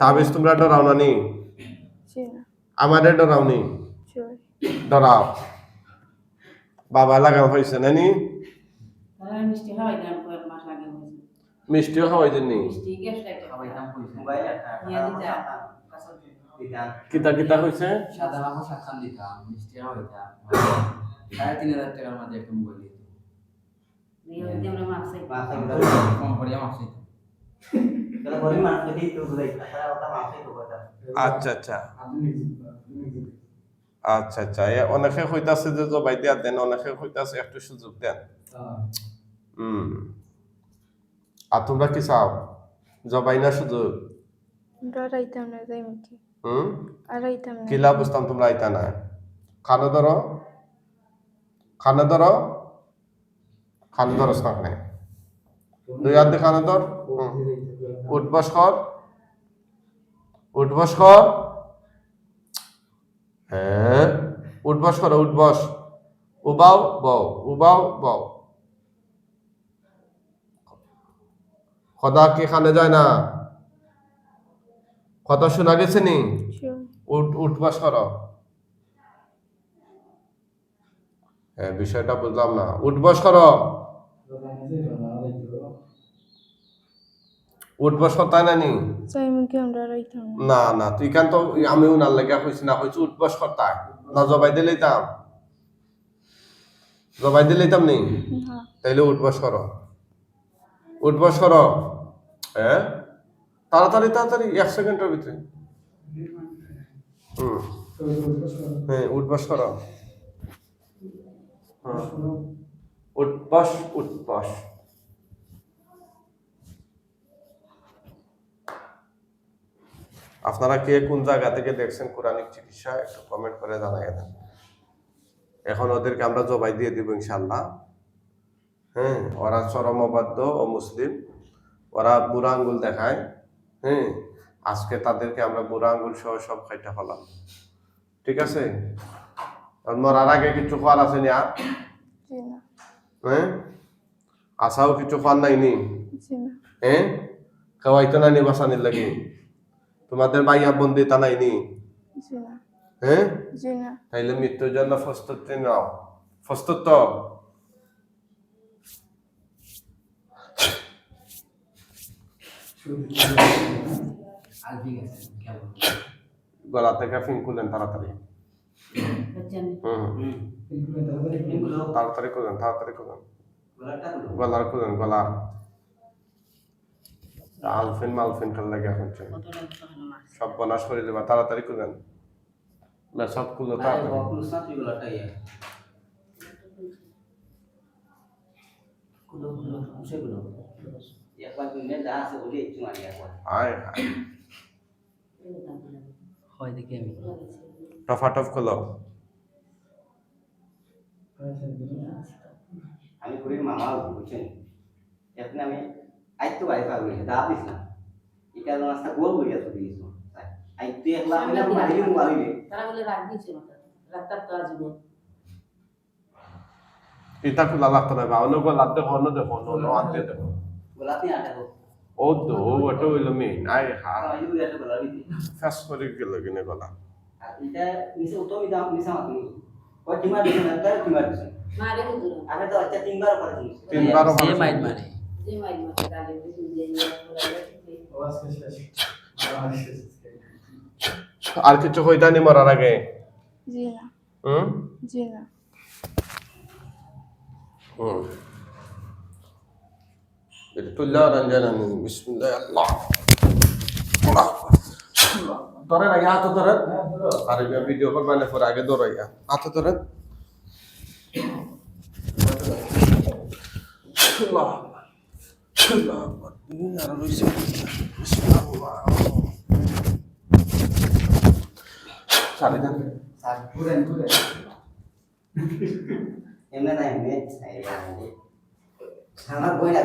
তাবিজ তোমরা ডরাও না নি? জি না। আমারে ডরাও নি? জয় ডরাও। বাবা লাগাও হয়েছে না নি? খাওয়াই দেন মিষ্টিও খাওয়াই দিতা দিতাম। কিতা? কিতা হয়েছে? সাদা মামা সাতখান দিতাম মিষ্টি খাওয়াইতাম সাড়ে তিন হাজার টাকার মধ্যে একটা মোবাইল দিত দিয়ে দিয়ে আমরা মাছ চাই মাসে কম করিয়া মাছ আচ্ছা আচ্ছা। আচ্ছা আচ্ছা। এ অনেকে কইতাছে যে জবাই দিয়া দেন অনেকে কইতাছে একটু সুযোগ দেন। হুম আর তোমরা কি চাও? জবাই না সুযোগ? হুম আর রাইতাম না। কিলা বুঝতাম তোমরা আইতা না? খানো ধরো। খানো ধরো। খানো ধরো সামনে। দুই হাত দিয়ে খানো ধর। হুম। উঠবস কর উঠবস কর হ্যাঁ উঠবস করো উঠবস উবাও বও উবাও বও। খদা কি খানে যায় না? কথা শোনা গেছে নি? উঠ উঠবাস করো হ্যাঁ বিষয়টা বুঝলাম না। উঠবাস করো উঠবাস করতে না নি না তুই কেন তো আমি উনার লেগে হয়েছি না হয়েছি উঠবাস করতে না জবাই দিলেইতাম জবাই দিলেইতাম নি? না তাইলে উঠবাস করো উঠবাস করো হ্যাঁ তাড়াতাড়ি তাড়াতাড়ি এক সেকেন্ডের ভিতরে হুম হ্যাঁ উঠবাস করো হ্যাঁ। উঠবাস উঠবাস। আপনারা কে কোন জায়গা থেকে দেখছেন কোরআনিক চিকিৎসা একটু কমেন্ট করে জানাই দেন। এখন ওদেরকে আমরা জবাই দিয়ে দিব ইনশাল্লাহ হ্যাঁ ওরা চরম চরমবাদ্য ও মুসলিম। ওরা বুড়া আঙ্গুল দেখায়। হ্যাঁ আজকে তাদেরকে আমরা বুড়া আঙ্গুল সহ সব খাইতে ফেলাম ঠিক আছে? মরার আগে কিছু খাওয়ার আছে নি আর? হ্যাঁ? আশাও কিছু খাওয়ার নাই না। হ্যাঁ? খাওয়াইতো না নি বাসানির লাগে? তোমাদের মাইয়া বন্দি তা নাই নি? হ্যাঁ? জি না। তাইলে মৃত্যুর জন্য প্রস্তুতি নাও। প্রস্তুত তো? আর ঠিক আছে কেমন গলা থেকে ফিঙ্কুলেন তাড়াতাড়ি? তাড়াতাড়ি করেন তাড়াতাড়ি করেন। গলার খুলেন গলার আলফিন মালফিন খেল লাগে এখন সব বনাশ করে দেবা তাড়াতাড়ি করেন না সব খুলো তাড়াতাড়ি। টফাটফ খুলো আমি। করি মামা বুঝছেন এখন আমি পার হইছে দাব দিস না এটা রাস্তা গোল হয়ে গেছে দিস আইতো একলা আমি না বাড়ি বাড়ি তারা বলে রাখ দিয়েছে মাথা রাখতার তো আজীব ইটা খোলা লাগতো না বা অন্য গলা দেখো অন্য দেখো অন্য অন্য আনতে দেখো গোলাপি আটা হোক ও তো ও ওটা হইল মেইন আয় হা এটা ফ্যাস করে গেল কিনে গলা আর এটা নিচে তো আমি দাম নিচে মাতুনি ওই টিমার দিছে না তার টিমার দিছে না রে আগে তো আচ্ছা তিনবার করে দিছে তিনবারও সে মাইট মারে আর কিছু হইতানি মরার আগে? জি না হুম? জি না হুম। এটা তুল্লা রঞ্জন বিসমিল্লাহ আল্লাহ। ধরেন আগে হাতে ধরেন। আর ভিডিও পরে আগে ধরাইয়া হাতে ধরেন। আল্লাহ। এমনে না এমনে আমার বই না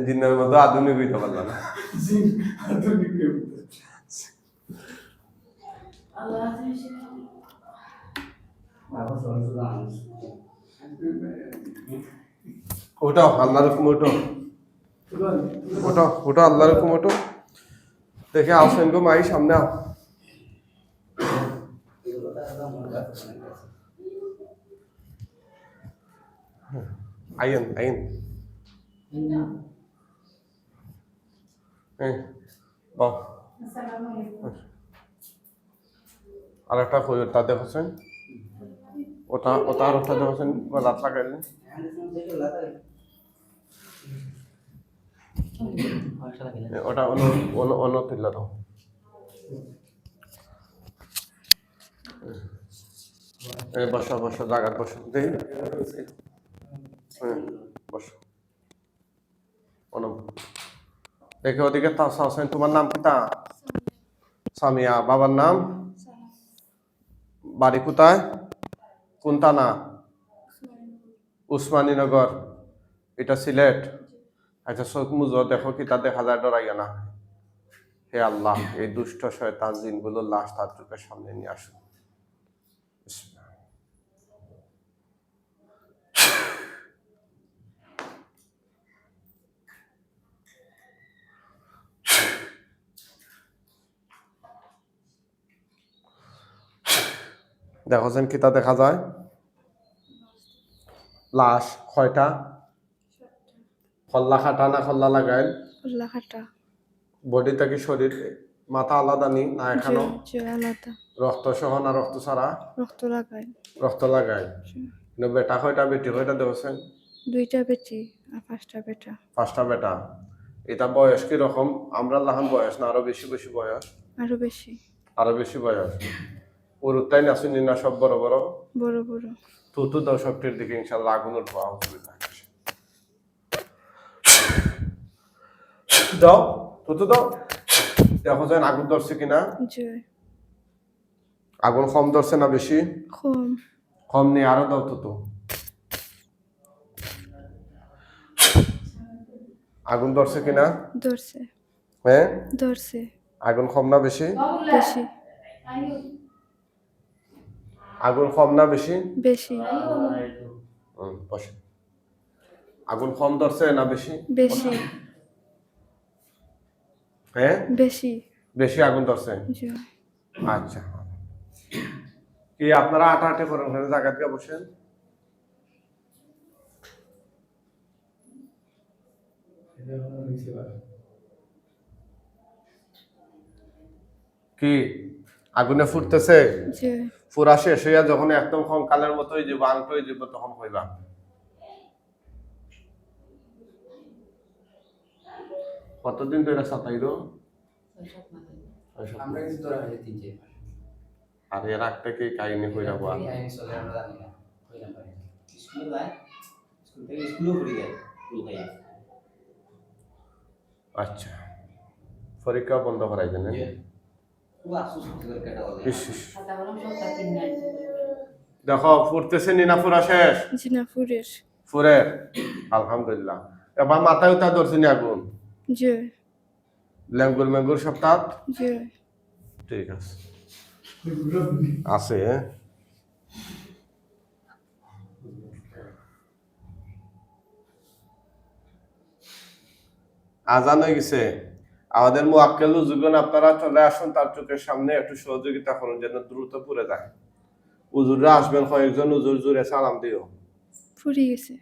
জিনের মতো আধুনিক হইতে পারলাম না আল্লাহ ওটাও আল্লাহ রকম ওটাও ওটো ওটো আল্লাহর হুকুম ওটো। দেখে আসেন গো মাই সামনে আও তো। আইন আইন আর একটা কই ওটা দেখছেন? ওটা ওটা আর ওটা দেখছেন গলাত লাগাইলে? ওটা অন্য অন্য অন্য তুললা দাও। এই বসো বসো জায়গা বসো। দেই বসো। অনম দেখে ওদিকে তা সাসেন তোমার নাম কি তা সামিয়া। বাবার নাম? বাড়ি কোথায়? কোন না উসমানীনগর। এটা সিলেট। আচ্ছা চোখ মুজো, দেখো কি তা দেখা যায় না? হে আল্লাহ, এই দুষ্ট শয়তান জিনগুলো লাশ তার চোখের সামনে নিয়ে আসুন বিসমিল্লাহ। দেখছেন কি তা দেখা যায়। লাশ কয়টা? খল্লা খাটা না খল্লা লাগাইল? উল্লা খাটা। বডি থেকে শরীর? মাথা আলাদা নি? না এখানো রক্ত সহ না রক্ত ছাড়া রক্ত লাগাই। রক্ত লাগাই। কিন্তু বেটা কয়টা বেটি? কয়টা দেখছেন দুইটা বেটি আর পাঁচটা বেটা। পাঁচটা বেটা। এটা বয়স কি রকম? আমরা লাহান বয়স না আরও বেশি বেশি বয়স? আরও বেশি। আরও বেশি বয়স। পুরুত্তাই নাচুনি না সব বড় বড়। বড় বড়। তুতু দশকটির দিকে ইনশাল্লাহ আগুন উঠবো। অসুবিধা দাও তুতু দাও। দেখো যেন আগুন ধরছে কিনা। আগুন কম ধরছে না বেশি? কম। কম নেই আরও দাও তুতু। আগুন ধরছে কিনা? ধরছে। হ্যাঁ? ধরছে। আগুন কম না বেশি? বেশি। আগুন কম না বেশি? বেশি। বসে। আগুন কম ধরছে না বেশি? বেশি। হ্যাঁ? বেশি। বেশি আগুন ধরছে? আচ্ছা। কি আপনারা আটা আটে করেন? ওখানে জায়গা দিয়ে বসেন। কি? আগুনে ফুটতেছে? জি। ফুরা শেষ হইয়া যখন একদম কঙ্কালের মতো হয়ে যাব আংট হয়ে যাব তখন হইবা কতদিন ধরে হয়ে মাস। আর এর কি কাহিনী হইরা বা এই আইন চলে আমরা জানি না হইলাম পারি। না। স্কুলে যায় স্কুল থেকে স্কুলেও ঘুরে যায় আচ্ছা। পরীক্ষা বন্ধ করাই দেন দেখো ফুরতেছে নিনা ফুরা শেষ। জিনাপুরের ফুরে আলহামদুলিল্লাহ। এবার মাথায় উঠা ধরছি নি আগুন। জি লেঙ্গুর মেঙ্গুর সপ্তাহ জি ঠিক আছে। আছে? আজান হয়ে গেছে। আমাদের মোয়াক্কেল যুগন আপনারা চলে আসুন তার চোখের সামনে একটু সহযোগিতা করুন যেন দ্রুত পুরে যায়। উজুররা আসবেন কয়েকজন উজুর জুড়ে সালাম দিও। ফুরিয়ে গেছে।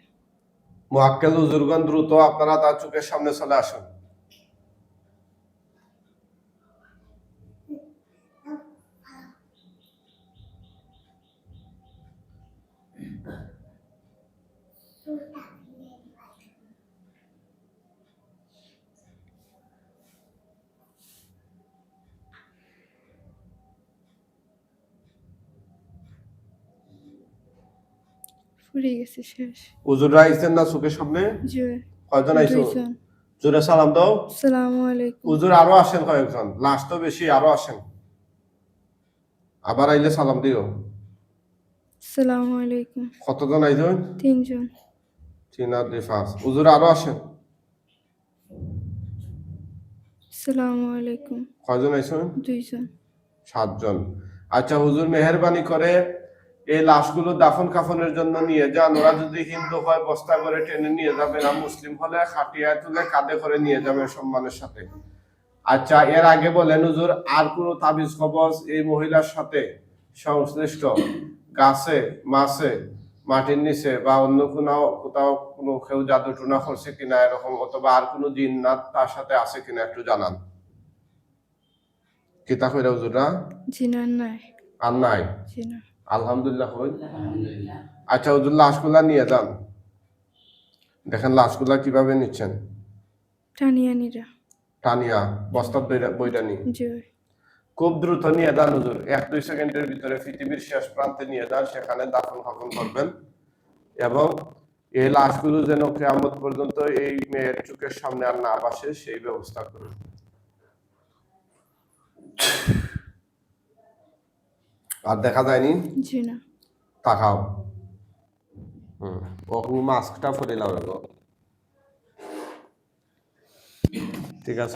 মোয়াক্কেল উজুরগণ দ্রুত আপনারা তার চোখের সামনে চলে আসুন। ফুরি গেছে শেষ। উজুররা আইছেন না চোখের সামনে? জি। কয়জন আইছো? দুইজন। জোরে সালাম দাও। আসসালামু আলাইকুম। হুজুর আরও আসেন কয়েকজন। লাশ তো বেশি আরও আসেন। আবার আইলে সালাম দিও। আসসালামু আলাইকুম। কতজন আইজন তিনজন। তিন আর দুই পাঁচ। হুজুর আরও আসেন। আসসালামু আলাইকুম। কয়জন আইছেন? দুইজন। সাতজন। আচ্ছা হুজুর মেহরবানি করে এই লাশগুলো দাফন কাফনের জন্য নিয়ে যান। ওরা যদি হিন্দু হয় বস্তা করে টেনে নিয়ে যাবেন আর মুসলিম হলে খাটিয়ায় তুলে কাঁধে করে নিয়ে যাবে সম্মানের সাথে। আচ্ছা এর আগে বলেন হুজুর আর কোনো তাবিজ কবজ এই মহিলার সাথে? সংশ্লিষ্ট? গাছে মাছে মাটির নিচে বা অন্য কোনো কোথাও কোনো কেউ জাদু টুনা করছে কিনা এরকম অথবা আর কোনো জিন্নাত তার সাথে আছে কিনা একটু জানান। কিতা কইরা হুজুরা নাই। আর নাই? জিনা আলহামদুলিল্লাহ হই। আচ্ছা হুজুর লাশগুলা নিয়ে যান। দেখেন লাশগুলা কীভাবে নিচ্ছেন? টানিয়ানিরা টানিয়া বস্তার বইটা- বইটা নিয়ে জয় খুব দ্রুত নিয়ে যান হুজুর। এক দুই সেকেন্ডের ভিতরে পৃথিবীর শেষ প্রান্তে নিয়ে যান সেখানে দাফন করবেন। এবং এই লাশগুলো যেন কেয়ামত পর্যন্ত এই মেয়ের চোখের সামনে আর না বাসে সেই ব্যবস্থা করুন। আর দেখা যায়নি? তাকাও হুম ও মাস্কটা ফরিলাও ঠিক আছে।